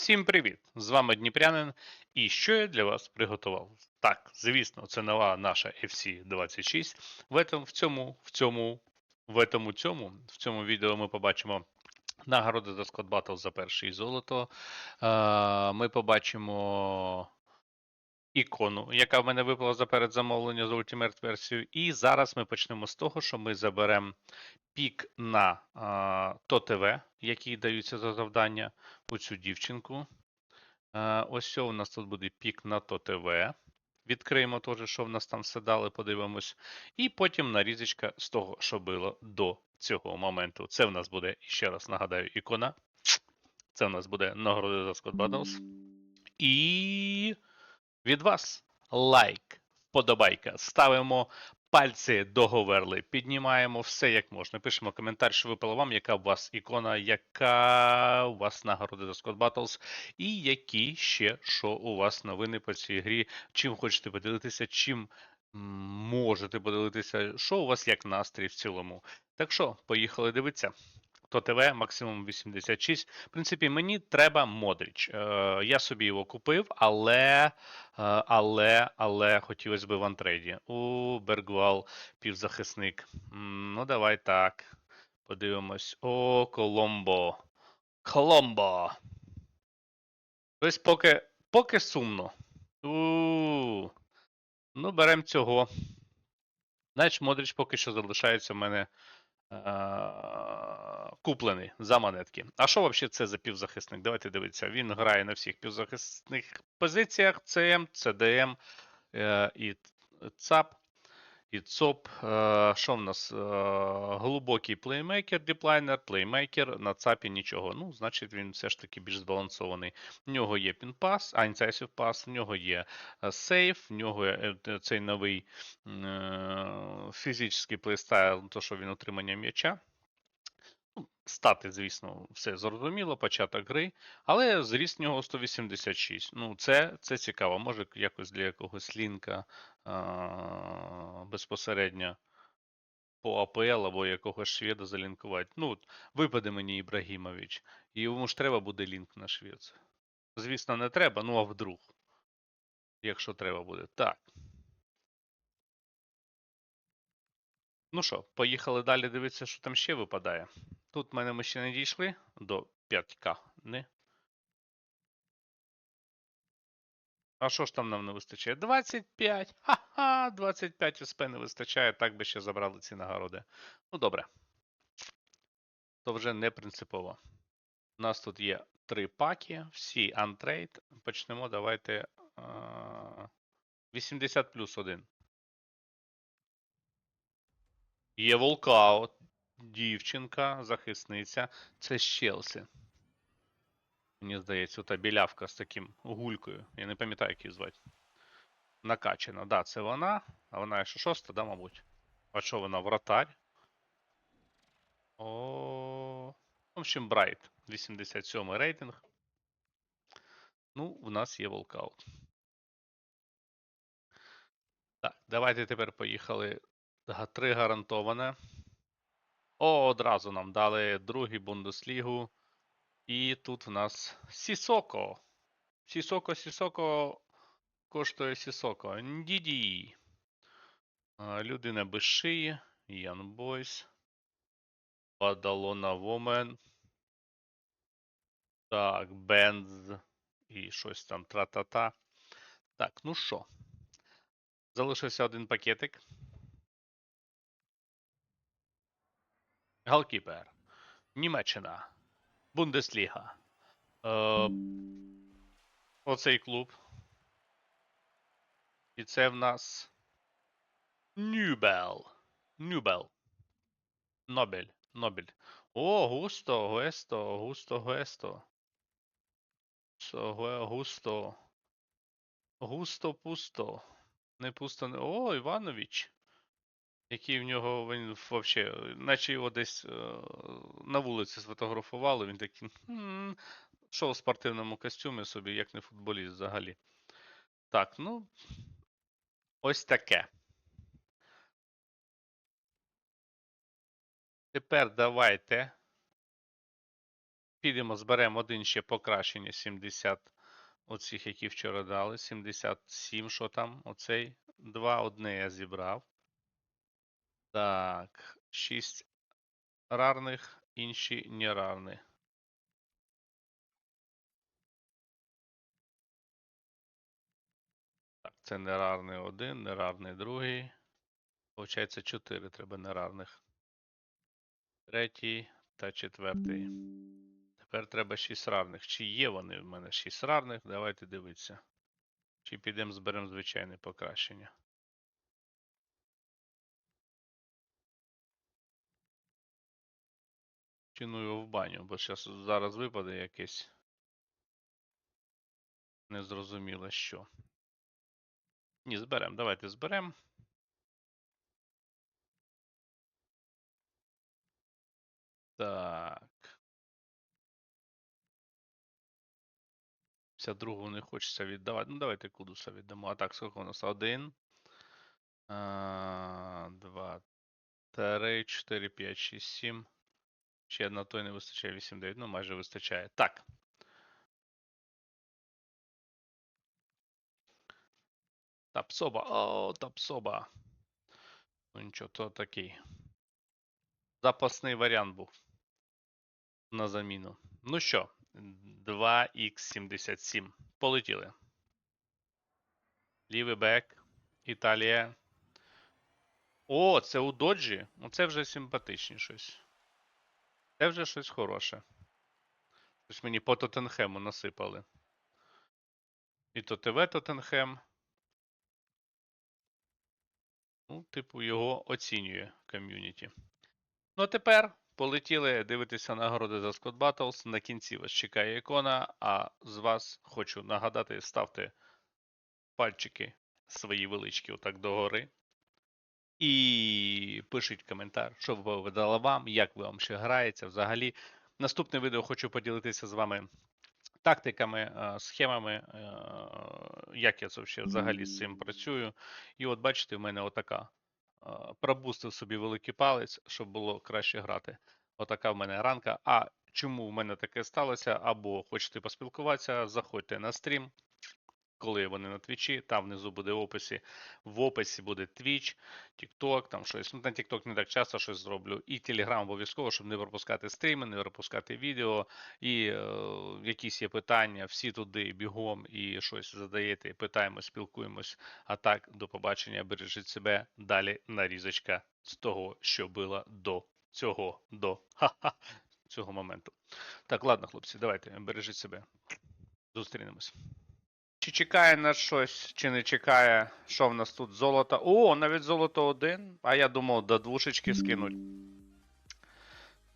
Всім привіт! З вами Дніпрянин. І що я для вас приготував? Так, звісно, це нова наша FC26. В цьому, в цьому, в цьому, в цьому, цьому, в цьому відео ми побачимо нагороди за Battle за перше і золото. Е, Ми побачимо ікону, яка в мене випала за передзамовлення з Ultimate версією. І зараз ми почнемо з того, що ми заберемо пік на а, ТОТВ, які даються за завдання у цю дівчинку. Е, Ось у нас тут буде пік на ТОТВ. Відкриємо теж, що в нас там все дали, подивимось. І потім нарізочка з того, що було до цього моменту. Це в нас буде, ще раз нагадаю, ікона. Це в нас буде нагороди за Scott Battles. І від вас лайк, вподобайка. Ставимо пальці договорли, піднімаємо все як можна. Пишемо коментар, що випало вам, яка у вас ікона, яка у вас нагороди за Scott Battles, і які ще що у вас новини по цій грі, чим хочете поділитися, чим можете поділитися, що у вас як настрій в цілому. Так що, поїхали дивитися. То ТВ максимум 86. В принципі, мені треба Модріч. Е, я собі його купив, але, е, але, але хотілося б в антрейді. У Бергвал півзахисник. Ну, давай так. Подивимось. О, Коломбо. Коломбо. Тобто поки, поки сумно. у Ну, беремо цього. Знаєш, Модріч поки що залишається в мене куплений за монетки. А що взагалі це за півзахисник? Давайте дивитися. Він грає на всіх півзахисних позиціях: ЦМ, ЦДМ е, і ЦАП, і ЦОП. Е, Що в нас? Е, Глибокий плеймейкер, діплайнер, плеймейкер, на ЦАПі нічого. Ну, значить, він все ж таки більш збалансований. В нього є пінпас, а пас, в нього є е, сейф, в нього є цей новий фізичний плейстайл, то що він отримання м'яча. Стати, звісно, все зрозуміло, початок гри, але зріст нього 186. Ну, це, це цікаво. Може якось для якогось лінка а, безпосередньо по АПЛ або якогось шведа залінкувати. Ну, випаде мені Ібрагімович, і йому ж треба буде лінк на швець. Звісно, не треба, ну а вдруг. Якщо треба буде. Так. Ну що, поїхали далі дивитися, що там ще випадає. Тут в мене ми ще не дійшли до 5К, не? А що ж там нам не вистачає? 25! Ха-ха! 25 СП не вистачає, так би ще забрали ці нагороди. Ну добре. То вже не принципово. У нас тут є три паки, всі антрейд. Почнемо, давайте. 80 плюс 1. Є волкаут, дівчинка, захисниця. Це з. Мені здається, та білявка з таким гулькою. Я не пам'ятаю, як її звати. Накачана. Да, це вона. А вона ще шоста, да, мабуть. А що вона? Вратарь? О. В общем, Брайт. 87 рейтинг. Ну, в нас є волкаут. Так, давайте тепер поїхали. Три гарантоване. О, одразу нам дали другий Бундеслігу. І тут в нас Сісоко. Сісоко, Сісоко коштує Сісоко. Діді. Людина без шиї. Ян Бойс. Падалона Вомен. Так, Бенз. І щось там тра-та-та. Так, ну що. Залишився один пакетик. Галкіпер. Німеччина. Бундесліга. Е, оцей клуб. І це в нас Нюбел. Нюбел. Нобель. Нобель. О, густо, густо, густо, густо. Густо. Густо пусто. Не пусто не. О, Іванович. Який в нього він вообще, наче його десь е, на вулиці сфотографували, він такий. «Хм, Що в спортивному костюмі собі, як не футболіст взагалі. Так, ну. Ось таке. Тепер давайте Підемо, зберемо один ще покращення 70 оцих, які вчора дали. 77, що там? Оцей. Два, одне я зібрав. Так, 6 рарних, інші нерарні. Так, це нерарний один, нерарний другий. Получається 4 треба нерарних. Третій та четвертий. Тепер треба 6 рарних. Чи є вони в мене 6 рарних? Давайте дивитися. Чи підемо зберемо звичайне покращення. Його в баню, бо щас, зараз випаде якесь. Незрозуміло що. Ні, зберемо. Давайте зберемо. Так. 52 не хочеться віддавати. Ну, давайте кудуса віддамо. А так, скільки у нас? Один. а, Два. Три, чотири, п'ять, шість, сім. Ще на той не вистачає 8, 9. Ну, майже вистачає. Так. Тапсоба. О, тапсоба. Ну нічого, то такий. Запасний варіант був. На заміну. Ну що, 2х77. Полетіли. Лівий бек. Італія. О, це у доджі? Оце вже симпатичні щось. Це вже щось хороше. Щось мені по Тоттенхему насипали. І то ТВ Тоттенхем. Ну, типу, його оцінює ком'юніті. Ну, а тепер полетіли дивитися нагороди за Scott Battles. На кінці вас чекає ікона, а з вас хочу нагадати, ставте пальчики свої величкі отак догори. І пишіть коментар, що б видала вам, як ви вам ще грається взагалі. Наступне відео хочу поділитися з вами тактиками, е, схемами, е, як я взагалі з цим працюю. І от бачите, в мене отака. е, Пробустив собі великий палець, щоб було краще грати. Отака в мене ранка. А чому в мене таке сталося? Або хочете поспілкуватися, заходьте на стрім, коли вони на твічі, там внизу буде в описі. В описі буде Twitch, TikTok, там щось. Ну, на TikTok не так часто щось зроблю. І Telegram обов'язково, щоб не пропускати стріми, не пропускати відео. І е, якісь є питання, всі туди бігом і щось задаєте, питаємо, спілкуємось. А так, до побачення, бережіть себе. Далі нарізочка з того, що було до цього, до ха-ха, цього моменту. Так, ладно, хлопці, давайте, бережіть себе. Зустрінемось. Чи чекає на щось, чи не чекає, що в нас тут золото? О, навіть золото один. А я думав, до двушечки скинуть.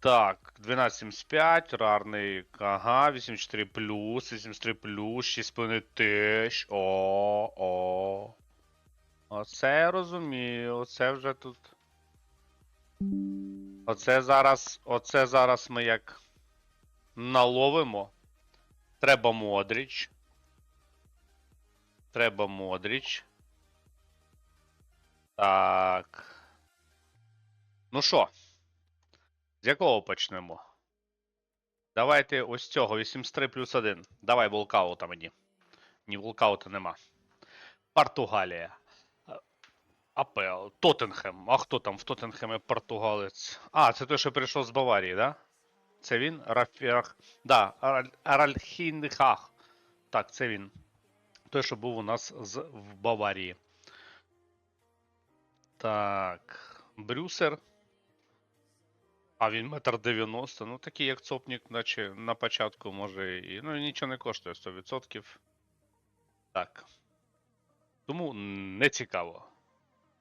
Так, 1275, рарний. Ага, 84 плюс, 83 плюс, 6,5 тисяч. О, о. Оце я розумію, оце вже тут. Оце зараз, оце зараз ми як наловимо. Треба Модріч. Треба Модріч. Так. Ну що? З якого почнемо? Давайте ось цього 83 плюс 1. Давай волкаута мені. Ні, волкаута нема. Португалія. АПЛ. Тоттенхем. А хто там в Тоттенхемі португалець? А, це той, що прийшов з Баварії, да? Це він? Рафіах. Да, Араль- Аральхінхах. Так, це він. Той, що був у нас з, в Баварії. Так. Брюсер. А він метр 90. Ну, такий як цопнік, наче на початку може і. Ну, нічого не коштує 100%. Так. Тому не цікаво.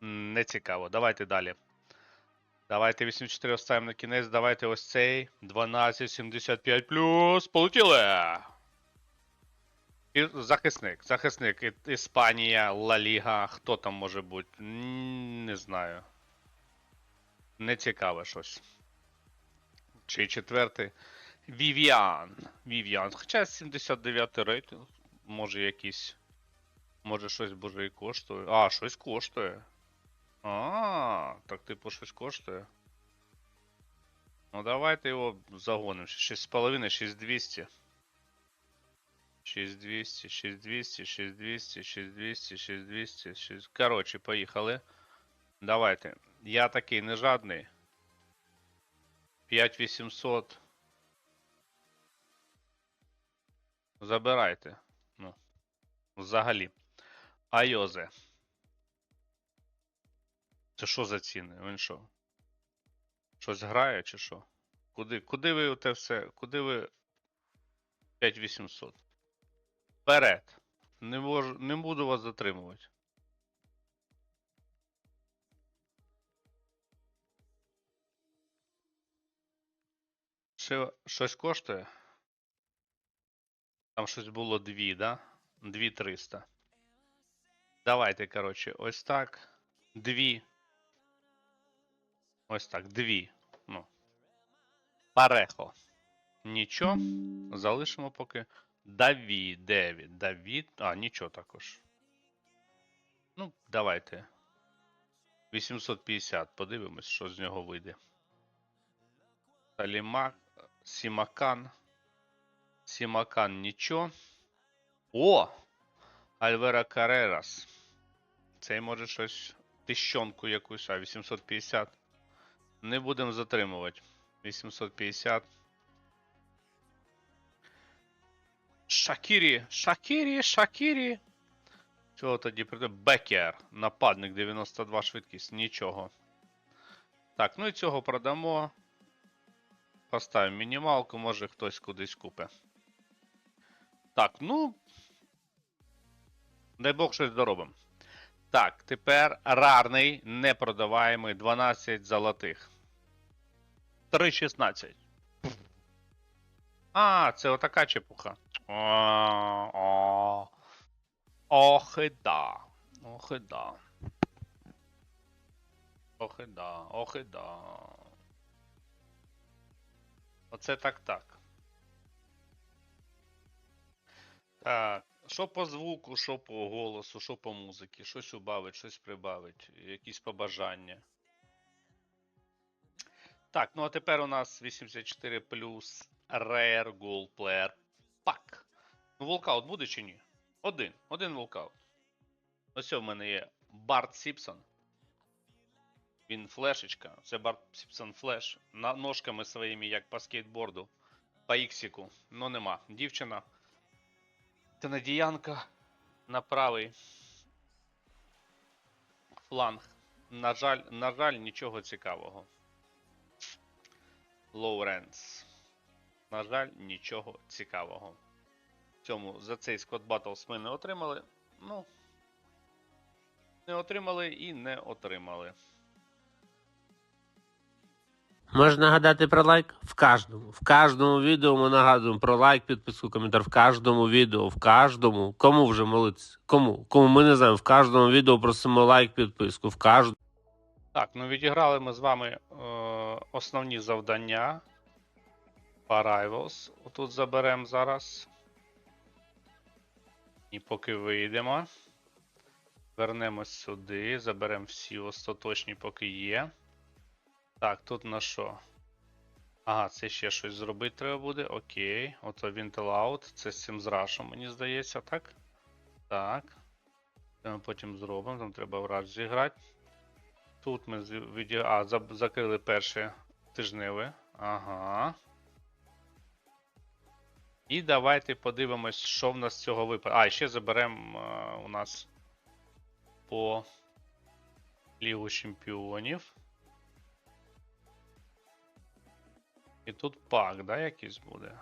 Не цікаво. Давайте далі. Давайте 84 оставимо на кінець. Давайте ось цей. 1275 плюс. Полетіли! Захисник. Захисник. Іспанія, Ла Ліга. Хто там може бути? Не знаю. Не цікаве щось. Чи четвертий. Вівіан. Вівіан. Хоча 79 рейтинг. Може якийсь. Може щось боже і коштує. А, щось коштує. А, так типу щось коштує. Ну давайте його загонимо. 6,5, 6200. 6200, 6200, 6200, 6200, 6200, 6... Коротше, поїхали. Давайте. Я такий не жадний. 5800. Забирайте. Ну. Взагалі. Айозе. Це що за ціни? Він що? Щось грає чи що? Куди, куди ви те все? Куди ви 5800? Вперед. Не, можу, не буду вас затримувати. Ще щось коштує? Там щось було 2, да? 2300. Давайте, коротше, ось так. Дві. Ось так, дві. Ну. Парехо. Нічого. Залишимо поки. Даві, Девід, Давід. А, нічого також. Ну, давайте. 850. Подивимось, що з нього вийде. Салімак. Сімакан. Сімакан нічого. О! Альвера Карерас. Цей може щось. Тищонку якусь, а 850. Не будемо затримувати. 850. Шакірі, Шакірі, Шакірі. Чого тоді прийде? Бекер. Нападник 92 швидкість. Нічого. Так, ну і цього продамо. Поставимо мінімалку, може хтось кудись купе. Так, ну. Дай Бог щось доробимо. Так, тепер рарний, непродаваємий 12 золотих. 3,16. А, це отака чепуха. О, о. Ох і да. Ох і да. Ох і да, ох і да. Оце так так. Так. Що по звуку, що по голосу, що по музиці, щось убавить, щось прибавить, якісь побажання. Так, ну а тепер у нас 84 плюс Rare Gold Player Pack. Ну, волкаут буде чи ні? Один. Один волкаут. Ось у мене є Барт Сіпсон. Він флешечка. Це Барт Сіпсон флеш. На ножками своїми, як по скейтборду. По іксіку. Ну нема. Дівчина. Канадіянка на правий фланг. На жаль, на жаль, нічого цікавого. Лоуренс. На жаль, нічого цікавого. В цьому за цей Squad Battles ми не отримали. Ну. Не отримали і не отримали. Можна нагадати про лайк в кожному. В кожному відео ми нагадуємо про лайк, підписку, коментар. В кожному відео, в кожному. Кому вже молитися? Кому? Кому ми не знаємо. В кожному відео просимо лайк, підписку. В кожному. Так, ну відіграли ми з вами е, основні завдання. Arrivals. Отут заберемо зараз. І поки вийдемо. Вернемось сюди. Заберемо всі остаточні, поки є. Так, тут на що? Ага, це ще щось зробити треба буде. Окей. Ото Out. Це з цим зрашем, мені здається, так? Так. Це ми потім зробимо. Там треба враж зіграти. Тут ми віді... а, закрили перші тижневі. Ага. І давайте подивимось, що в нас з цього випаде. А, і ще заберемо е, у нас по Лігу Чемпіонів. І тут пак, да, якийсь буде?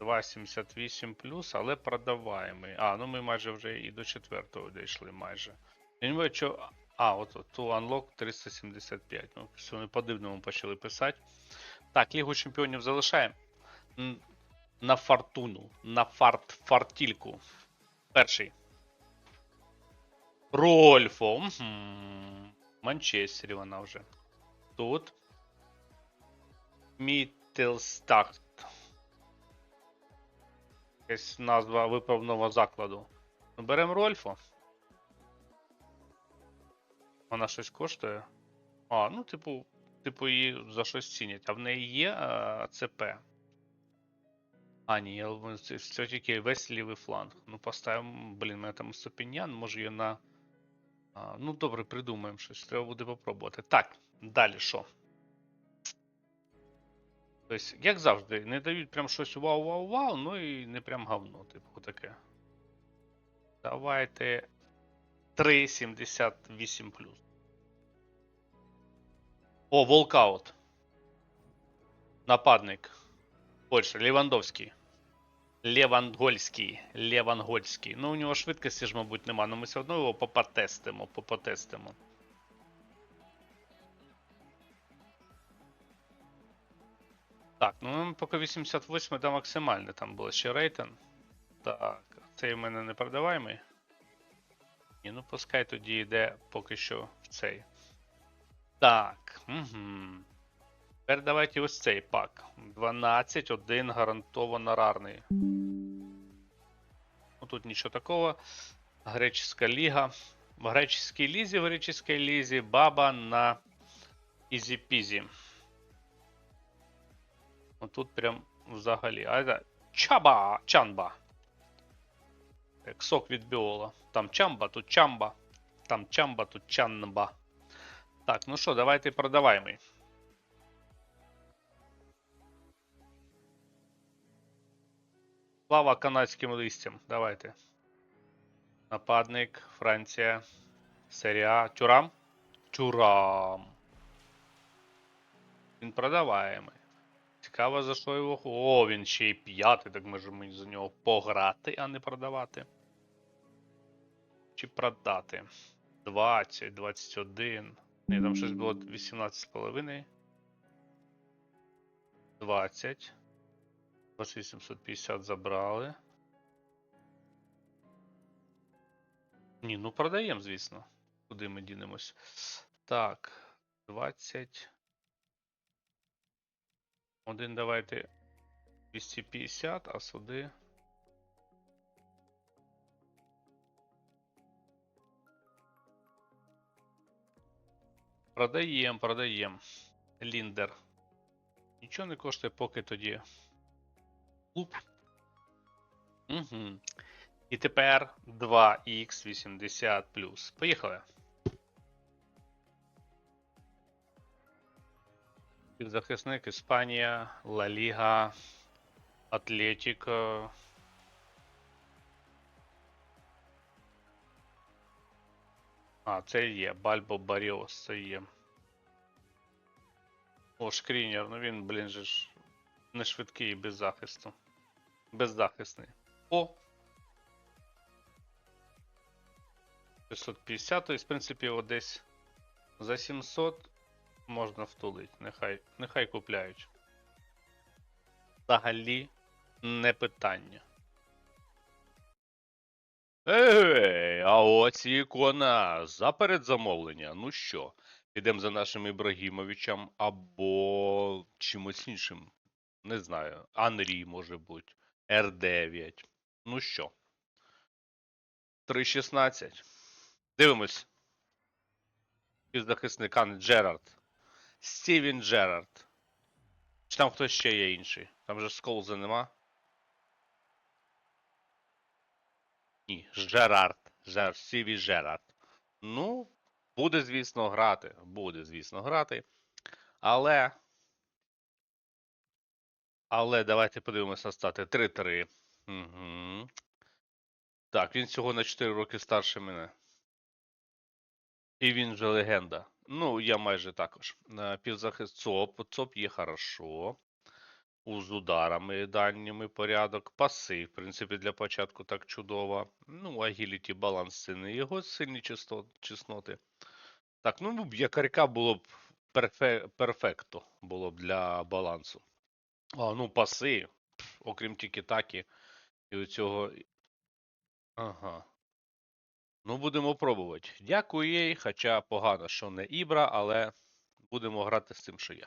2,78 плюс, але продаваємий. А, ну ми майже вже і до четвертого дійшли майже. Я що. А, от to unlock 375. Ну, все, ми по-дивному почали писати. Так, Лігу Чемпіонів залишаємо. М, На фортуну. На фарт фартільку. Перший. Рольфо. В Манчестері вона вже. Тут. Міттелстарт. Якась назва виправного закладу. Ну, Беремо Рольфо. Вона щось коштує. А, ну, типу, типу, її за щось цінять. А в неї є а, ЦП. А, ні, я л- це все тільки весь лівий фланг. Ну, поставимо, блін, мене там Сопіньян, може її на. А, ну, добре, придумаємо щось. Треба буде попробувати. Так, далі що? Тобто, як завжди, не дають прям щось вау-вау-вау, ну і не прям говно, типу, таке. Давайте 3,78 плюс. О, волкаут. Нападник. Польща. Левандовський. Левангольський. Левангольський. Ну, у нього швидкості ж, мабуть, нема, але ми все одно його попотестимо, попотестимо. Так, ну поки 88 да максимальне, там було ще рейтинг. Так, цей в мене не продаваємий. Ні, ну пускай тоді йде поки що в цей. Так. Угу. Тепер давайте ось цей пак. 12, 1 гарантовано рарний. Ну тут нічого такого. Греческа ліга. В греческій лізі, в греческій лізі баба на ізі-пізі. Тут прям взагалі. А це чаба! Чанба. Як сок від біола. Там чамба, тут чамба. Там чамба, тут чанба. Так, ну що, давайте продаваємо. Слава канадським листям. Давайте. Нападник, Франція. Серія. Тюрам? Тюрам. Він продаваємий. Цікаво, за що його. О, він ще й п'ятий, так можемо за нього пограти, а не продавати. Чи продати. 20, 21. Ні, там щось було 18,5. 20. 2850 забрали. Ні, ну продаємо, звісно. Куди ми дінемось? Так, 20. Один давайте 250, а сюди. Продаємо, продаємо. Ліндер. Нічого не коштує, поки тоді. Клуб. Угу. І тепер 2х80. Поїхали. Півзахисник Іспанія, Ла Ліга, Атлетіко. А, це є. Бальбо Баріос, це є. О, Шкрінер, ну він, блін же ж, не швидкий і без захисту. Беззахисний. О! 650, то в принципі, його десь за 700 можна втулити. Нехай, нехай купляють. Взагалі не питання. Ей, а ось і ікона за передзамовлення. Ну що, підемо за нашим Ібрагімовичем або чимось іншим. Не знаю. Анрі може бути. R9. Ну що? 3.16. Дивимось. Півзахисник Ан Джерард. Стівен Джерард. Чи там хтось ще є інший? Там же Сколза нема? Ні, Жерард. Жер, Стіві Жерард. Ну, буде, звісно, грати. Буде, звісно, грати. Але. Але давайте подивимося стати 3-3. Угу. Так, він всього на 4 роки старше мене. І він же легенда. Ну, я майже також. Е, Півзахист ЦОП. ЦОП є хорошо. З ударами дальніми порядок. Паси, в принципі, для початку так чудово. Ну, агіліті, баланс це не його сильні чесноти. Так, ну, якорька було б перфе, перфекто було б для балансу. А, ну, паси, окрім тікі-такі і оцього. Ага. Ну, будемо пробувати. Дякую їй, хоча погано, що не Ібра, але будемо грати з тим, що є.